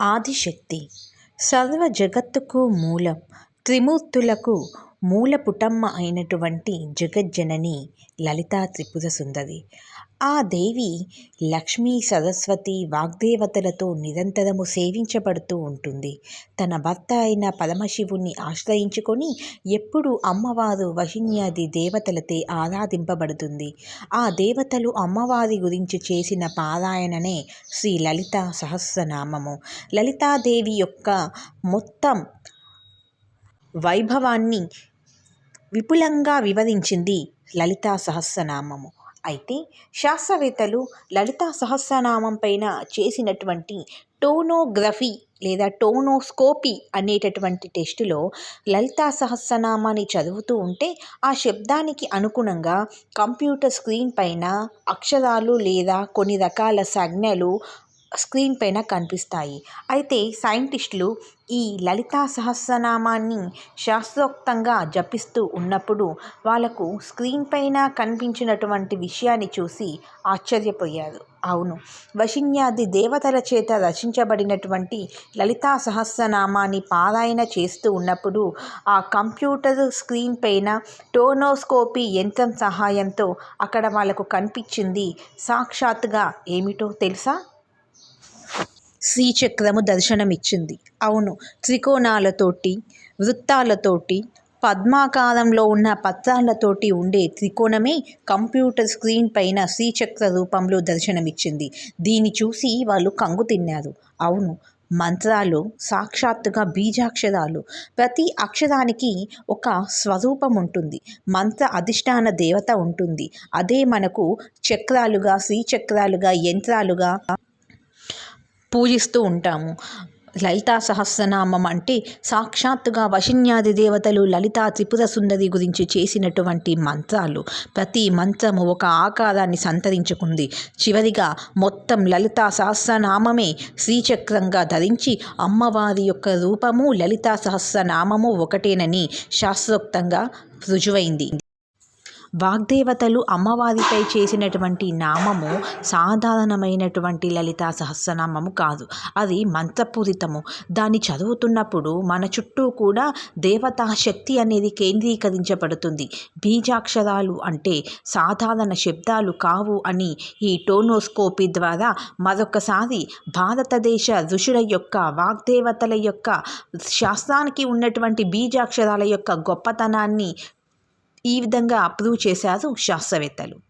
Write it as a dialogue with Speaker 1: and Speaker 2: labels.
Speaker 1: ఆదిశక్తి. సర్వ జగత్తుకు మూలం త్రిమూర్తులకు మూల పుటమ్మ అయినటువంటి జగజ్జనని లలితా త్రిపుర సుందరి. ఆ దేవి లక్ష్మీ సరస్వతి వాగ్దేవతలతో నిరంతరము సేవించబడుతూ ఉంటుంది. తన భర్త అయిన పరమశివుణ్ణి ఆశ్రయించుకొని ఎప్పుడు అమ్మవారు వహిన్యాది దేవతలతే ఆరాధింపబడుతుంది. ఆ దేవతలు అమ్మవారి గురించి చేసిన పారాయణనే శ్రీ లలిత సహస్రనామము. లలితాదేవి యొక్క మొత్తం వైభవాన్ని విపులంగా వివరించింది లలితా సహస్రనామము. అయితే శాస్త్రవేత్తలు లలితా సహస్రనామం పైన చేసినటువంటి టోనోగ్రఫీ లేదా టోనోస్కోపీ అనేటటువంటి టెస్టులో లలితా సహస్రనామాన్ని చదువుతూ ఉంటే ఆ శబ్దానికి అనుగుణంగా కంప్యూటర్ స్క్రీన్ పైన అక్షరాలు లేదా కొన్ని రకాల సంజ్ఞలు స్క్రీన్ పైన కనిపిస్తాయి. అయితే సైంటిస్టులు ఈ లలితా సహస్రనామాన్ని శాస్త్రోక్తంగా జపిస్తూ ఉన్నప్పుడు వాళ్ళకు స్క్రీన్ పైన కనిపించినటువంటి విషయాన్ని చూసి ఆశ్చర్యపోయారు. అవును వశిన్యాది దేవతల చేత రచించబడినటువంటి లలితా సహస్రనామాన్ని పారాయణ చేస్తూ ఉన్నప్పుడు ఆ కంప్యూటర్ స్క్రీన్ పైన టోనోస్కోపీ యంత్రం సహాయంతో అక్కడ వాళ్ళకు కనిపించింది సాక్షాత్గా ఏమిటో తెలుసా? శ్రీచక్రము దర్శనమిచ్చింది. అవును త్రికోణాలతోటి వృత్తాలతోటి పద్మాకారంలో ఉన్న పత్రాలతోటి ఉండే త్రికోణమే కంప్యూటర్ స్క్రీన్ పైన శ్రీచక్ర రూపంలో దర్శనమిచ్చింది. దీన్ని చూసి వాళ్ళు కంగు తిన్నారు. అవును మంత్రాలు సాక్షాత్తుగా బీజాక్షరాలు. ప్రతి అక్షరానికి ఒక స్వరూపం ఉంటుంది. మంత్ర అధిష్టాన దేవత ఉంటుంది. అదే మనకు చక్రాలుగా శ్రీచక్రాలుగా యంత్రాలుగా పూజిస్తూ ఉంటాము. లలితా సహస్రనామం అంటే సాక్షాత్తుగా వశిన్యాది దేవతలు లలితా త్రిపుర సుందరి గురించి చేసినటువంటి మంత్రాలు. ప్రతి మంత్రము ఒక ఆకారాన్ని సంతరించుకుంది. చివరిగా మొత్తం లలితా సహస్రనామమే శ్రీచక్రంగా ధరించి అమ్మవారి యొక్క రూపము లలితా సహస్రనామము ఒకటేనని శాస్త్రోక్తంగా రుజువైంది. వాగ్దేవతలు అమ్మవారిపై చేసినటువంటి నామము సాధారణమైనటువంటి లలితా సహస్రనామము కాదు. అది మంత్రపూరితము. దాన్ని చదువుతున్నప్పుడు మన చుట్టూ కూడా దేవతా శక్తి అనేది కేంద్రీకరించబడుతుంది. బీజాక్షరాలు అంటే సాధారణ శబ్దాలు కావు అని ఈ టోనోస్కోపీ ద్వారా మరొకసారి భారతదేశ ఋషుల యొక్క వాగ్దేవతల యొక్క శాస్త్రానికి ఉన్నటువంటి బీజాక్షరాల యొక్క గొప్పతనాన్ని ఈ విధంగా అప్రూవ్ చేశారు శాస్త్రవేత్తలు.